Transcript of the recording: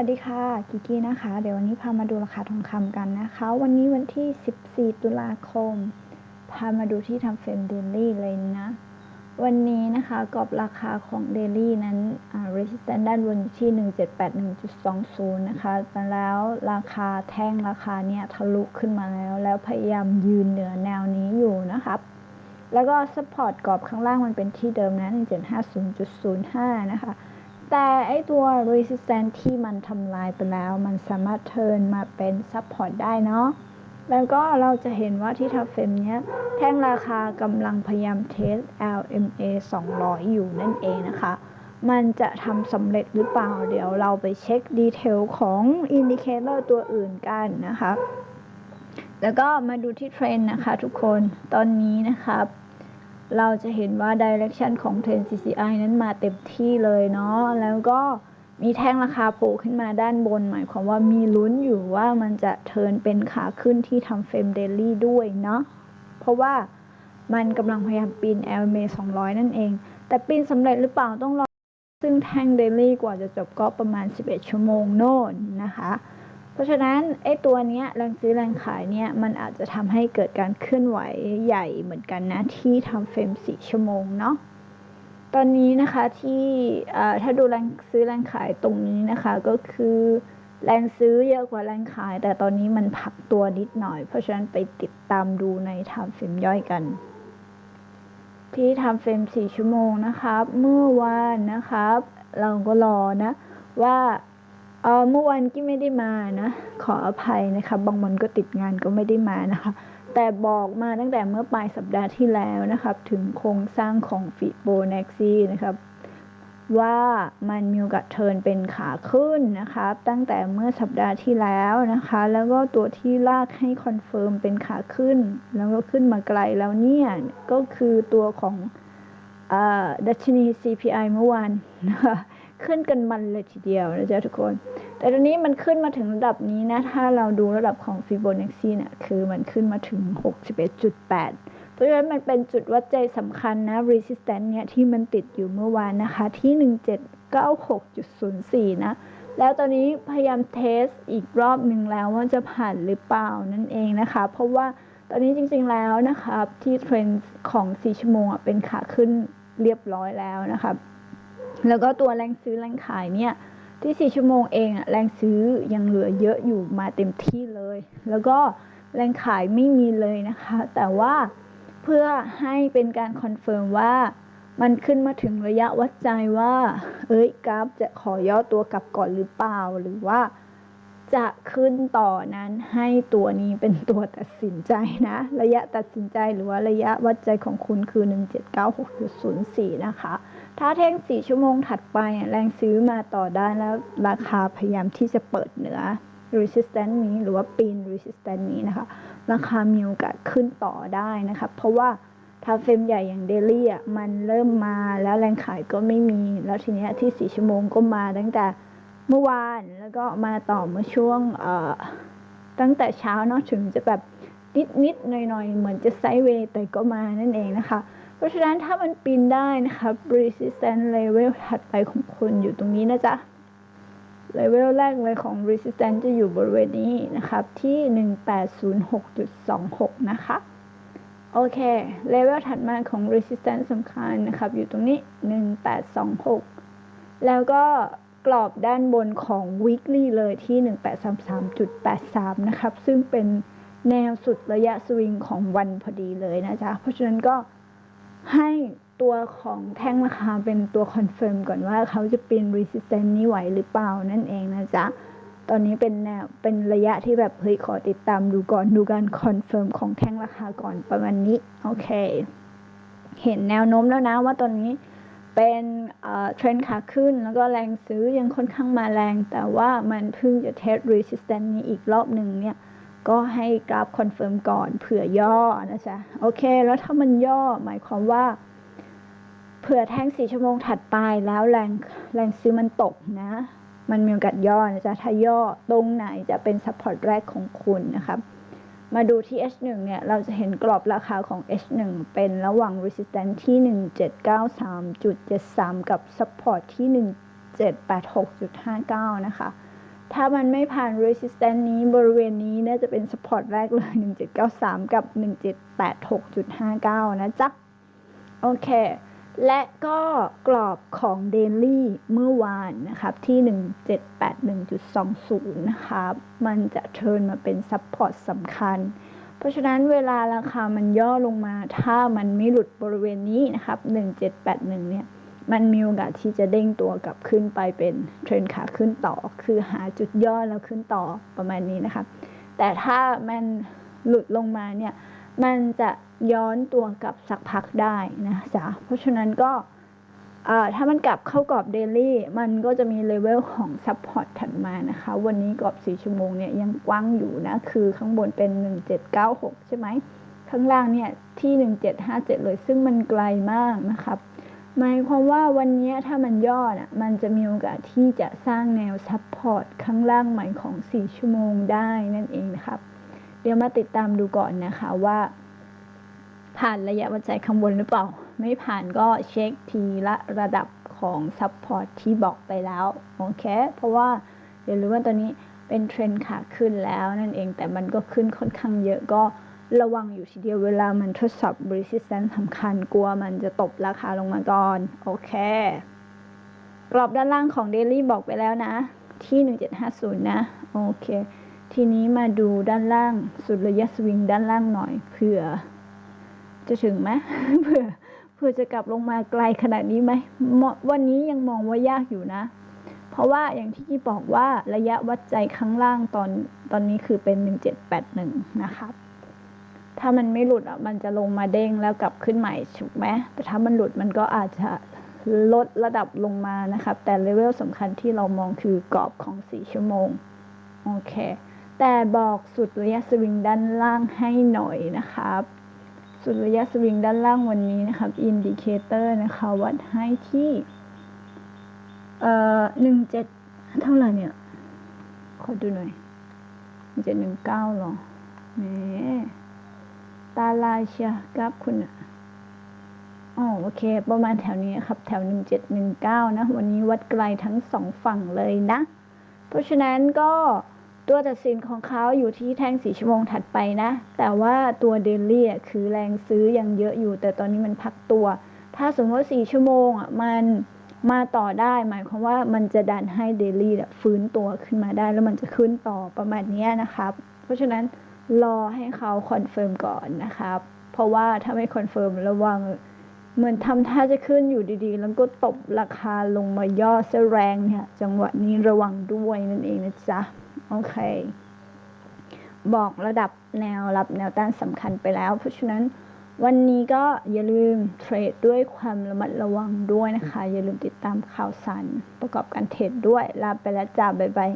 วัสดีค่ะกิกี้นะคะ เดี๋ยววันนี้พามาดูราคาทองคำกันนะคะ วันนี้วันที่ 14 ตุลาคม พามาดูที่ทำเฟรมเดลี่เลยนะ วันนี้นะคะกรอบราคาของเดลี่นั้นอ่า resistance ด้านบนอยู่ที่ 1781.20 นะคะแต่แล้วราคาแท่งราคาเนี่ยทะลุขึ้นมาแล้ว แล้วพยายามยืนเหนือแนวนี้อยู่นะครับแล้วก็ support กรอบข้างล่างมันเป็นที่เดิมนะ 1750.05 นะคะ แต่ไอตัว resistance ที่มันทำลายไปแล้ว มันสามารถเทิร์นมาเป็น support ได้เนาะแล้วก็เราจะเห็นว่าที่ทับเฟมเนี้ย แท่งราคากำลังพยายามเทส LMA 200 อยู่นั่นเองนะคะ มันจะทำสำเร็จหรือเปล่า เดี๋ยวเราไปเช็คดีเทลของอินดิเคเตอร์ตัวอื่นกันนะคะ แล้วก็มาดูที่เทรนนะคะทุกคนตอนนี้นะครับ เราจะเห็นว่า Direction ของเทรน CCI นั้นมาเต็มที่เลยเนาะแล้วก็มีแท่งราคาโผล่ขึ้นมาด้านบน หมายความว่ามีลุ้นอยู่ว่ามันจะเทิร์นเป็นขาขึ้นที่ทำเฟรมเดลี่ด้วยเนาะเพราะว่ามันกำลังพยายามปีน LMA 200 นั่นเอง แต่ปีนสำเร็จหรือเปล่าต้องรอซึ่งแท่งเดลี่กว่าจะจบก็ประมาณ 11 ชั่วโมงโน่นนะคะ เพราะฉะนั้นไอ้ตัวเนี้ยแรงซื้อแรงขายเนี่ยมันอาจจะทำให้เกิดการเคลื่อนไหวใหญ่เหมือนกันนะที่ทำเฟรม4ชั่วโมงเนาะตอนนี้นะคะที่ถ้าดูแรงซื้อแรงขายตรงนี้นะคะก็คือแรงซื้อเยอะกว่าแรงขาย แต่ตอนนี้มันพักตัวนิดหน่อย เพราะฉะนั้นไปติดตามดูในทำเฟรมย่อยกัน ที่ทำเฟรม4ชั่วโมงนะครับ เมื่อวานนะครับ เราก็รอนะว่า เออเมื่อวานกี้ไม่ได้มานะ ขออภัยนะคะ บางวันก็ติดงานก็ไม่ได้มานะคะ แต่บอกมาตั้งแต่เมื่อปลายสัปดาห์ที่แล้วนะครับ ถึงโครงสร้างของฟิโบนัชชีนะครับว่ามันมีโอกาสเทินเป็นขาขึ้นนะครับตั้งแต่เมื่อสัปดาห์ที่แล้วนะคะ แล้วก็ตัวที่ลากให้คอนเฟิร์มเป็นขาขึ้น แล้วก็ขึ้นมาไกลแล้วเนี่ย ก็คือตัวของดัชนี CPI เมื่อวานนะคะ ขึ้นกันมันเลยทีเดียวนะจ๊ะทุกคน แต่ตอนนี้มันขึ้นมาถึงระดับนี้นะ ถ้าเราดูระดับของฟิโบนัชชีเนี่ยคือมันขึ้นมาถึง 61.8 เพราะฉะนั้นมันเป็นจุดวัดใจสำคัญนะ resistance เนี่ยที่มันติดอยู่เมื่อวานนะคะ ที่ 1796.04 นะ แล้วตอนนี้พยายามเทสอีกรอบหนึ่งแล้วว่าจะผ่านหรือเปล่านั่นเองนะคะ เพราะว่าตอนนี้จริงๆแล้วนะคะที่เทรนด์ของ 4 ชั่วโมงเป็นขาขึ้นเรียบร้อยแล้วนะคะ แล้วก็ตัวแรงซื้อแรงขายเนี่ยที่ 4 ชั่วโมงเองอะแรงซื้อยังเหลือเยอะอยู่มาเต็มที่เลย แล้วก็แรงขายไม่มีเลยนะคะ แต่ว่าเพื่อให้เป็นการคอนเฟิร์มว่ามันขึ้นมาถึงระยะวัดใจว่า เอ้ยกราฟจะขอย่อตัวกลับก่อนหรือเปล่า หรือว่าจะขึ้นต่อนั้นให้ตัวนี้เป็นตัวตัดสินใจนะ ระยะตัดสินใจหรือว่าระยะวัดใจของคุณคือ 1796.04 นะคะ ถ้าแท่ง4ชั่วโมงถัดไปแรงซื้อมาต่อได้แล้วราคาพยายามที่จะเปิดเหนือ resistance นี้หรือว่าปีน resistance นี้นะคะ ราคามีโอกาสขึ้นต่อได้นะคะ เพราะว่าถ้าเฟรมใหญ่อย่างเดลี่อะมันเริ่มมาแล้วแรงขายก็ไม่มี แล้วทีนี้ที่4ชั่วโมงก็มาตั้งแต่เมื่อวานแล้วก็มาต่อเมื่อช่วงตั้งแต่เช้าเนาะถึงจะแบบนิดนิดหน่อยหน่อยเหมือนจะไซด์เวย์แต่ก็มานั่นเองนะคะ เพราะฉะนั้นถ้ามันปีนได้นะคะ resistance level ถัดไปของคุณอยู่ตรงนี้นะจ๊ะ level แรกเลยของ resistance จะอยู่บริเวณนี้นะครับ ที่ 1806.26 นะคะ โอเค level ถัดมาของ resistance สำคัญนะครับ อยู่ตรงนี้ 1826 แล้วก็กรอบด้านบนของ weekly เลยที่ 1833.83 นะครับ ซึ่งเป็นแนวสุดระยะสวิงของวันพอดีเลยนะจ๊ะ เพราะฉะนั้นก็ ให้ตัวของแท่งราคาเป็นตัวคอนเฟิร์มก่อนว่าเขาจะปีน resistance นี้ไหวหรือเปล่านั่นเองนะจ๊ะ ตอนนี้เป็นแนวเป็นระยะที่แบบเฮ้ยขอติดตามดูก่อนดูการคอนเฟิร์มของแท่งราคาก่อนประมาณนี้ โอเค เห็นแนวโน้มแล้วนะว่าตอนนี้เป็นเทรนด์ขาขึ้นแล้วก็แรงซื้อยังค่อนข้างมาแรง แต่ว่ามันเพิ่งจะเทส resistance นี้อีกรอบหนึ่งเนี่ย ก็ให้กราฟคอนเฟิร์มก่อนเผื่อย่อนะจ๊ะโอเค แล้วถ้ามันย่อหมายความว่าเผื่อแท่งสี่ชั่วโมงถัดไปแล้วแรงแรงซื้อมันตกนะ มันมีโอกาสย่อนะจ๊ะถ้าย่อตรงไหนจะเป็นซัพพอร์ตแรกของคุณนะครับมาดูที่ H1 เนี่ย เราจะเห็นกรอบราคาของ H1 เป็นระหว่าง resistance ที่ 1793.73 กับ support ที่ 1786.59 นะคะ ถ้ามันไม่ผ่าน resistance นี้บริเวณนี้น่าจะเป็น support แรกเลย 1793 กับ 1786.59 นะจ๊ะ โอเค และก็กรอบของ daily เมื่อวานนะครับ ที่ 1781.20 นะครับ มันจะเทิร์นมาเป็น support สำคัญ เพราะฉะนั้นเวลาราคามันย่อลงมา ถ้ามันไม่หลุดบริเวณนี้นะครับ 1781 เนี่ย มันมีโอกาสที่จะเด้งตัวกลับขึ้นไปเป็นเทรนขาขึ้นต่อ คือหาจุดย่อแล้วขึ้นต่อประมาณนี้นะคะ แต่ถ้ามันหลุดลงมาเนี่ย มันจะย้อนตัวกลับสักพักได้นะจ๊ะ เพราะฉะนั้นก็ถ้ามันกลับเข้ากรอบเดลี่มันก็จะมีเลเวลของซัพพอร์ตถัดมานะคะ วันนี้กรอบ 4 ชั่วโมงเนี่ยยังกว้างอยู่นะ คือข้างบนเป็น 1796 ใช่ไหม ข้างล่างเนี่ยที่ 1757 เลยซึ่งมันไกลมากนะครับ หมายความว่าวันนี้ถ้ามันย่อน่ะมันจะมีโอกาสที่จะสร้างแนวซัพพอร์ตข้างล่างใหม่ของ 4 ชั่วโมงได้นั่นเองนะครับ เดี๋ยวมาติดตามดูก่อนนะคะว่า ผ่านระยะวัดใจข้างบนหรือเปล่า ไม่ผ่านก็เช็คทีละระดับของซัพพอร์ตที่บอกไปแล้วโอเคเพราะว่าอย่าลืมว่าตอนนี้เป็นเทรนขาขึ้นแล้วนั่นเองแต่มันก็ขึ้นค่อนข้างเยอะก็ ระวังอยู่ทีเดียวเวลามันทดสอบ resistance สำคัญกลัวมันจะตบราคาลงมาก่อน โอเค กรอบด้านล่างของ daily บอกไปแล้วนะ ที่ 1750 นะ โอเค ทีนี้มาดูด้านล่าง สุดระยะสวิงด้านล่างหน่อยเผื่อ จะถึงไหมเผื่อเผื่อจะกลับลงมาไกลขนาดนี้ไหมวันนี้ยังมองว่ายากอยู่นะ เพราะว่าอย่างที่กี้บอกว่าระยะวัดใจข้างล่างตอนตอนนี้คือเป็น 1781 นะครับ ถ้ามันไม่หลุดอะ มันจะลงมาเด้งแล้วกลับขึ้นใหม่ถูกไหมแต่ถ้ามันหลุดมันก็อาจจะลดระดับลงมานะครับ แต่เลเวลสำคัญที่เรามองคือกรอบของ 4 ชั่วโมง โอเค แต่บอกสุดระยะสวิงด้านล่างให้หน่อยนะครับ สุดระยะสวิงด้านล่างวันนี้นะครับ อินดิเคเตอร์นะคะ วัดให้ที่ เอ่อหนึ่งเจ็ดเท่าไหร่เนี่ย ขอดูหน่อยเจ็ดหนึ่งเก้าหรอแหม ตาลายเชียกราฟคุณอะอ๋อโอเค ประมาณแถวนี้ครับ แถวหนึ่งเจ็ดหนึ่งเก้านะ วันนี้วัดไกลทั้งสองฝั่งเลยนะ เพราะฉะนั้นก็ตัวตัดสินของเขาอยู่ที่แท่งสีชั่วโมงถัดไปนะ แต่ว่าตัวเดลี่คือแรงซื้อยังเยอะอยู่ แต่ตอนนี้มันพักตัว ถ้าสมมติว่าสี่ชั่วโมงอะมันมาต่อได้ หมายความว่ามันจะดันให้เดลี่ฟื้นตัวขึ้นมาได้แล้วมันจะขึ้นต่อประมาณนี้นะครับ เพราะฉะนั้น รอให้เขาคอนเฟิร์มก่อนนะครับ เพราะว่าถ้าไม่คอนเฟิร์มระวังเหมือนทำท่าจะขึ้นอยู่ดีๆ แล้วก็ตบราคาลงมาย่อเสแรงเนี่ย จังหวะนี้ระวังด้วยนั่นเองนะจ๊ะ โอเค บอกระดับแนวรับแนวต้านสำคัญไปแล้ว เพราะฉะนั้นวันนี้ก็อย่าลืมเทรดด้วยความระมัดระวังด้วยนะคะ อย่าลืมติดตามข่าวสารประกอบการเทรดด้วย ลาไปแล้วจ้าบ๊ายบาย